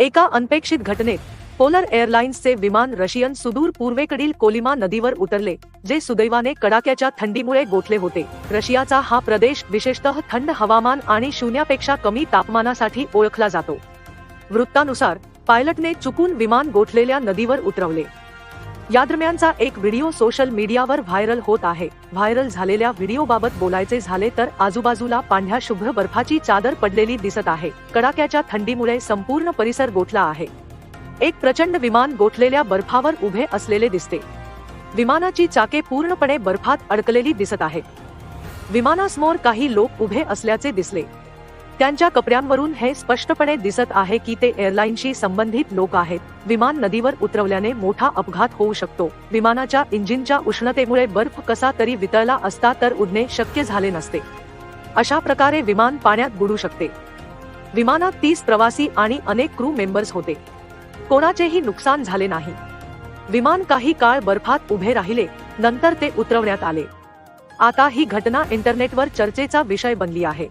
एका अनपेक्षित घटनेत पोलर एअरलाइन्सचे विमान रशियन सुदूर पूर्वेकडील कोलिमा नदीवर उतरले जे सुदैवाने कडाक्याच्या थंडीमुळे गोठले होते. रशियाचा हा प्रदेश विशेषतः थंड हवामान आणि शून्यापेक्षा कमी तापमानासाठी ओळखला जातो. वृत्तानुसार पायलटने चुकून विमान गोठलेल्या नदीवर उतरवले. या दरम्यानचा एक व्हिडिओ सोशल मीडियावर व्हायरल होत आहे. व्हायरल झालेल्या व्हिडिओबाबत बोलायचे झाले तर आजूबाजूला पांढऱ्या शुभ्र बर्फाची चादर पडलेली दिसत आहे. कडाक्याच्या थंडीमुळे संपूर्ण परिसर गोठला आहे. एक प्रचंड विमान गोठलेल्या बर्फावर उभे असलेले दिसते. विमानाची चाके पूर्णपणे बर्फात अडकलेली दिसत आहे. विमानासमोर काही लोक उभे असल्याचे दिसले. त्यांच्या कपड्यांवरून हे स्पष्टपणे दिसत आहे की ते एअरलाईनशी संबंधित लोक आहेत. विमान नदीवर उतरवल्याने मोठा अपघात होऊ शकतो. विमानाच्या इंजिनच्या उष्णतेमुळे बर्फ कसा तरी वितळला असता तर उडणे शक्य झाले नसते. अशा प्रकारे विमान पाण्यात बुडू शकते. विमानात तीस प्रवासी आणि अनेक क्रू मेंबर्स होते. कोणाचेही नुकसान झाले नाही. विमान काही काळ बर्फात उभे राहिले नंतर ते उतरवण्यात आले. आता ही घटना इंटरनेटवर चर्चेचा विषय बनली आहे.